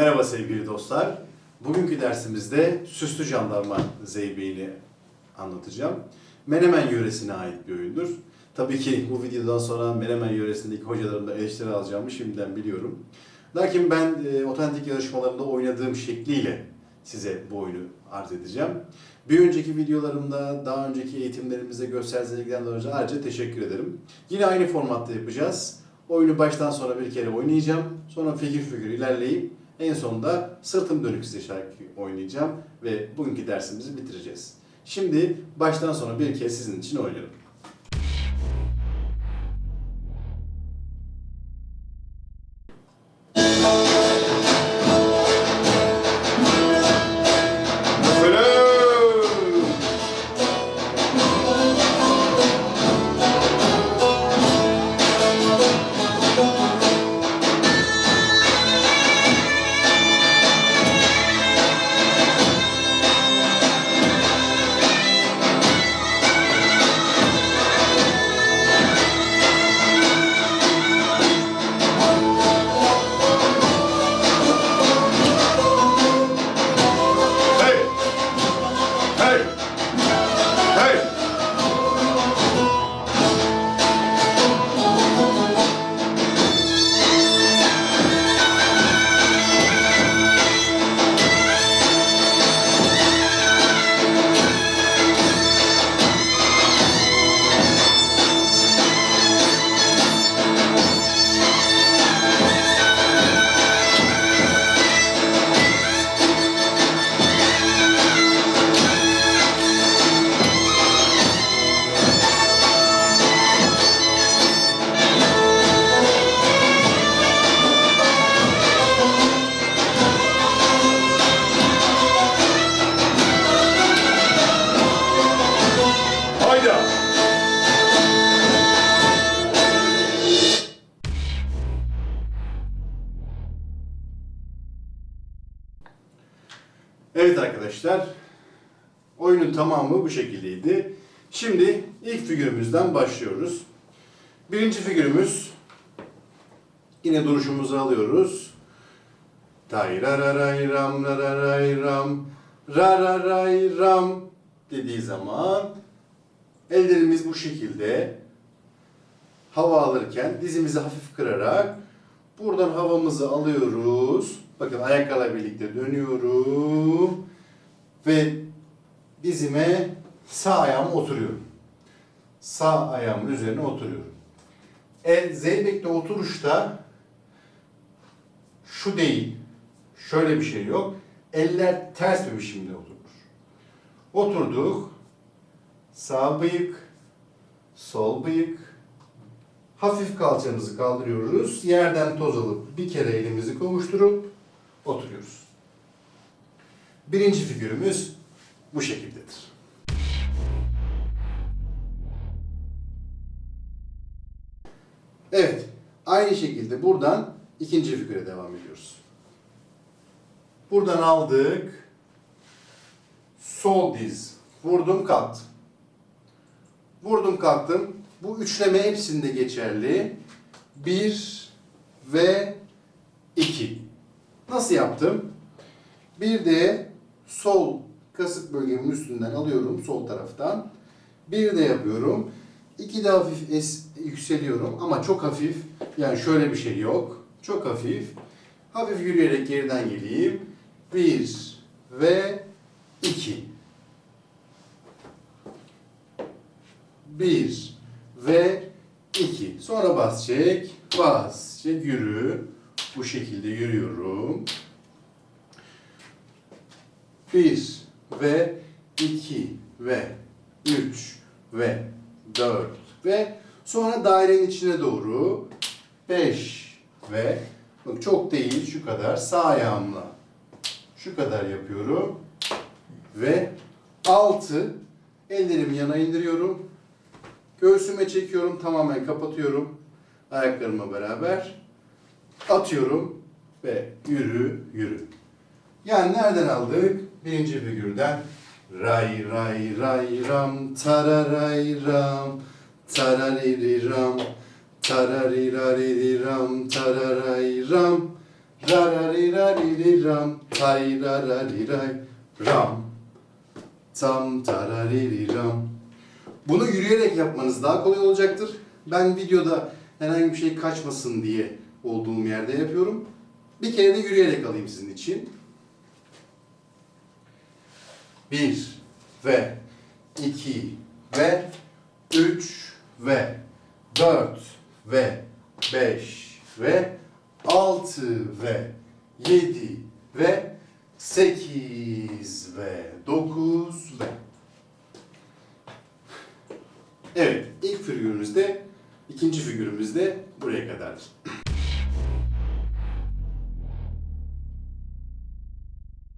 Merhaba sevgili dostlar. Bugünkü dersimizde süslü jandarma zeybeğini anlatacağım. Menemen yöresine ait bir oyundur. Tabii ki bu videodan sonra Menemen yöresindeki hocalarımdan eleştiri alacağımı şimdiden biliyorum. Lakin ben e, otantik yarışmalarında oynadığım şekliyle size bu oyunu arz edeceğim. Bir önceki videolarımda, daha önceki eğitimlerimizde gösterdiğiniz ilgiden dolayı ayrıca teşekkür ederim. Yine aynı formatta yapacağız. Oyunu baştan sonra bir kere oynayacağım. Sonra figür figür ilerleyip en sonunda sırtım dönük size şarkı oynayacağım ve bugünkü dersimizi bitireceğiz. Şimdi baştan sona bir kez sizin için oynuyorum. Tamamı bu şekildeydi. Şimdi ilk figürümüzden başlıyoruz. Birinci figürümüz, yine duruşumuzu alıyoruz. Tayrararayram rararayram rararayram dediği zaman ellerimiz bu şekilde hava alırken dizimizi hafif kırarak buradan havamızı alıyoruz. Bakın ayaklarla birlikte dönüyorum ve dizime sağ ayağıma oturuyorum. Sağ ayağımın üzerine oturuyorum. El zeybekte oturuşta şu değil. Şöyle bir şey yok. Eller ters bir biçimde oturur. Oturduk. Sağ bıyık, sol bıyık. Hafif kalçamızı kaldırıyoruz. Yerden toz alıp bir kere elimizi kavuşturup oturuyoruz. Birinci figürümüz bu şekildedir. Evet, aynı şekilde buradan ikinci figüre devam ediyoruz. Buradan aldık. Sol diz. Vurdum kalktım. Vurdum kalktım. Bu üçleme hepsinde geçerli. Bir ve iki. Nasıl yaptım? Bir de sol kasık bölgemin üstünden alıyorum sol taraftan. Bir de yapıyorum. İki de hafif es, yükseliyorum ama çok hafif. Yani şöyle bir şey yok. Çok hafif. Hafif yürüyerek geriden geleyim. Bir ve iki. Bir ve iki. Sonra bas çek, bas çek, yürü. Bu şekilde yürüyorum. Bir ve iki ve üç ve dört ve sonra dairenin içine doğru beş ve bak çok değil şu kadar. Sağ ayağımla şu kadar yapıyorum. Ve altı ellerimi yana indiriyorum. Göğsüme çekiyorum tamamen kapatıyorum. Ayaklarımla beraber atıyorum ve yürü yürü yani nereden aldık? Birinci figürden. Ray ray ray ram tararay ram tarariri ram tararirarirri ram tararay ram Rararirariririram, tayrarariray, ram. Tam taraririram. Bunu yürüyerek yapmanız daha kolay olacaktır. Ben videoda herhangi bir şey kaçmasın diye olduğum yerde yapıyorum. Bir kere de yürüyerek alayım sizin için. Bir ve iki ve üç ve dört ve beş ve altı ve yedi ve sekiz ve dokuz ve Evet, ilk figürümüz de, ikinci figürümüz de buraya kadardır.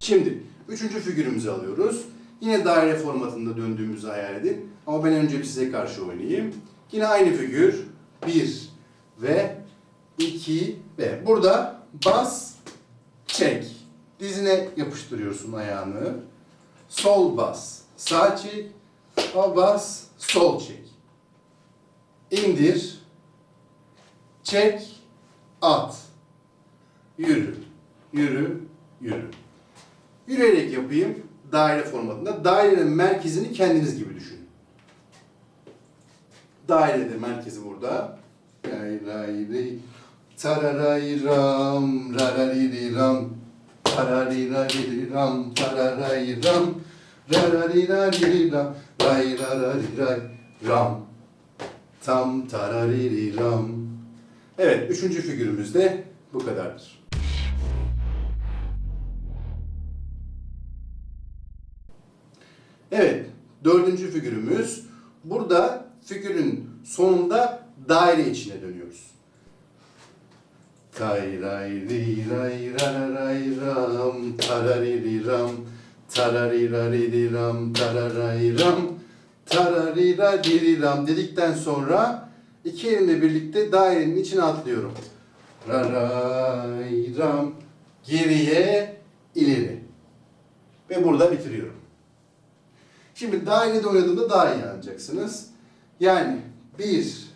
Şimdi üçüncü figürümüzü alıyoruz. Yine daire formatında döndüğümüzü hayal edin. Ama ben önce size karşı oynayayım. Yine aynı figür. Bir ve iki ve burada bas, çek. Dizine yapıştırıyorsun ayağını. Sol bas, sağ çek. Sağ bas, sol çek. İndir, çek, at. Yürü, yürü, yürü. Yürüyerek yapayım daire formatında. Dairenin merkezini kendiniz gibi düşünün. Dairede merkezi burada. Ray ray ray. Tararayram, raraririram, tarariraram, tararayram, rarariraram, ray rarariray, ram. Tam taraririram. Evet, üçüncü figürümüz de bu kadardır. Evet, dördüncü figürümüz. Burada figürün sonunda daire içine dönüyoruz. Tay ray ri ray ra ray ram tarariri ram tarariri ram tararay ram tararira ram dedikten sonra iki elimle birlikte dairenin içine atlıyorum. Raray ram geriye ileri. Ve burada bitiriyorum. Şimdi dairede oynadığımda daha iyi anlayacaksınız. Yani bir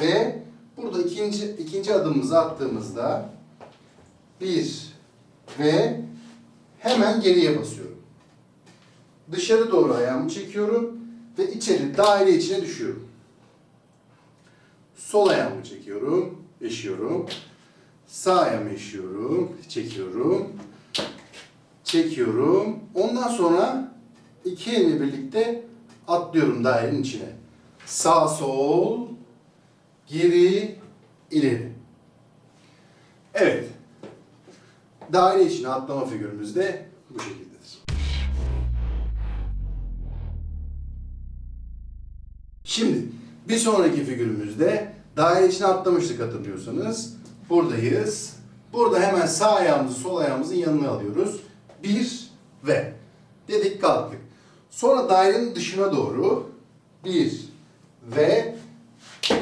ve burada ikinci ikinci adımımızı attığımızda bir ve hemen geriye basıyorum. Dışarı doğru ayağımı çekiyorum ve içeri daire içine düşüyorum. Sol ayağımı çekiyorum, eşiyorum. Sağ ayağımı eşiyorum, çekiyorum. Çekiyorum. Ondan sonra iki elimle birlikte atlıyorum dairenin içine. Sağ sol, geri, ileri. Evet. Daire içine atlama figürümüz de bu şekildedir. Şimdi bir sonraki figürümüzde daire içine atlamıştık hatırlıyorsanız. Buradayız. Burada hemen sağ ayağımızı sol ayağımızın yanına alıyoruz. Bir ve dedik kalktık. Sonra dairenin dışına doğru bir ve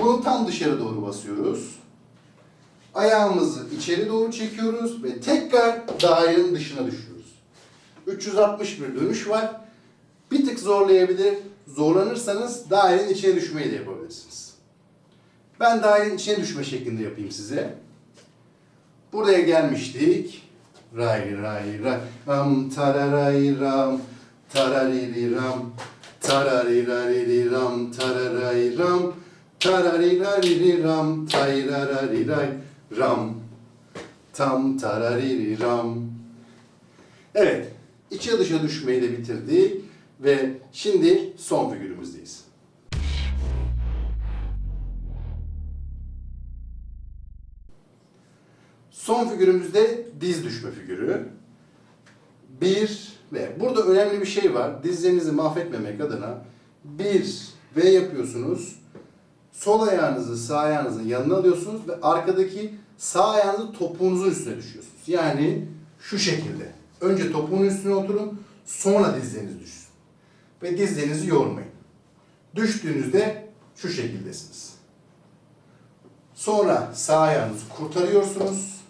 bunu tam dışarı doğru basıyoruz. Ayağımızı içeri doğru çekiyoruz ve tekrar dairenin dışına düşüyoruz. 360 bir dönüş var. Bir tık zorlayabilir. Zorlanırsanız dairenin içine düşmeyi de yapabilirsiniz. Ben dairenin içine düşme şeklinde yapayım size. Buraya gelmiştik. Ray ray ray ram tararay ram taraririram tarariraram tararayram tarariraram tayrarariray ram tam taraririram Evet, içe dışa düşmeyi de bitirdik ve şimdi son figürümüzdeyiz. Son figürümüzde diz düşme figürü. Bir ve burada önemli bir şey var. Dizlerinizi mahvetmemek adına bir V yapıyorsunuz. Sol ayağınızı sağ ayağınızın yanına alıyorsunuz ve arkadaki sağ ayağınızı topuğunuzun üstüne düşüyorsunuz. Yani şu şekilde. Önce topuğun üstüne oturun, sonra dizleriniz düşsün. Ve dizlerinizi yormayın. Düştüğünüzde şu şekildesiniz. Sonra sağ ayağınızı kurtarıyorsunuz.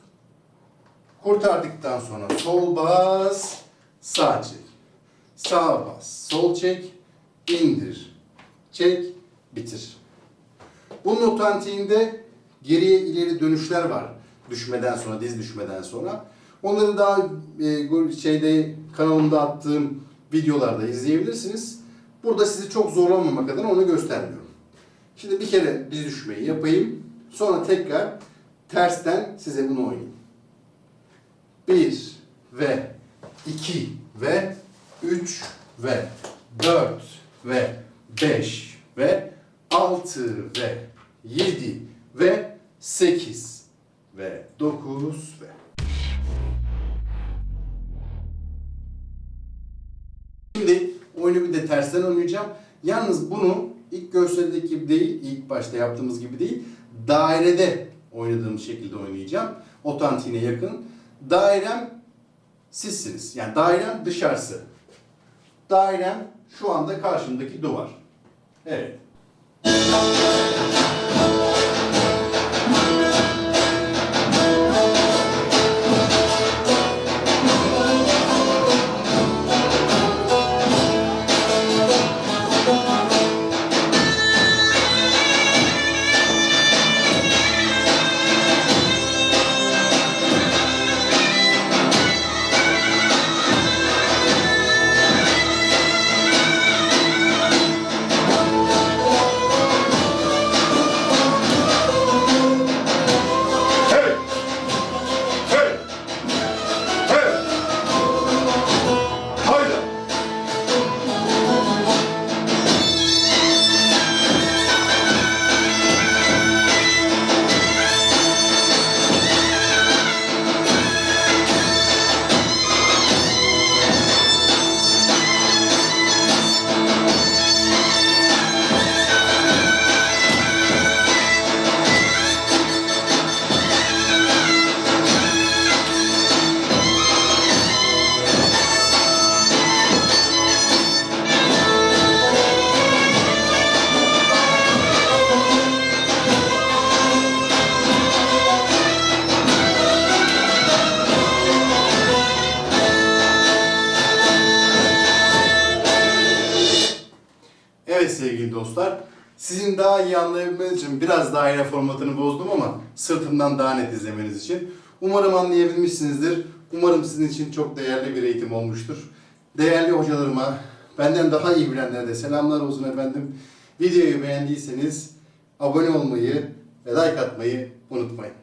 Kurtardıktan sonra sol bas, sağ çek. Sağ bas, sol çek, indir. Çek, bitir. Bunun otantiğinde geriye ileri dönüşler var. düşmeden sonra, diz düşmeden sonra. Onları daha e, şeyde kanalımda attığım videolarda izleyebilirsiniz. Burada sizi çok zorlamamak adına onu göstermiyorum. Şimdi bir kere diz düşmeyi yapayım. Sonra tekrar tersten size bunu oynayayım. 1 ve 2 ve 3 ve 4 ve 5 ve 6 ve 7 ve 8 ve 9 ve Şimdi oyunu bir de tersten oynayacağım. Yalnız bunu ilk görseldeki gibi değil, ilk başta yaptığımız gibi değil, dairede oynadığım şekilde oynayacağım. Otantiğine yakın. Dairem sizsiniz. Yani dairem dışarısı. Dairem şu anda karşımdaki duvar. Evet. Dostlar, sizin daha iyi anlayabilmeniz için biraz daire formatını bozdum ama sırtımdan daha net izlemeniz için. Umarım anlayabilmişsinizdir. Umarım sizin için çok değerli bir eğitim olmuştur. Değerli hocalarıma, benden daha iyi bilenlere de selamlar olsun efendim. Videoyu beğendiyseniz abone olmayı ve like atmayı unutmayın.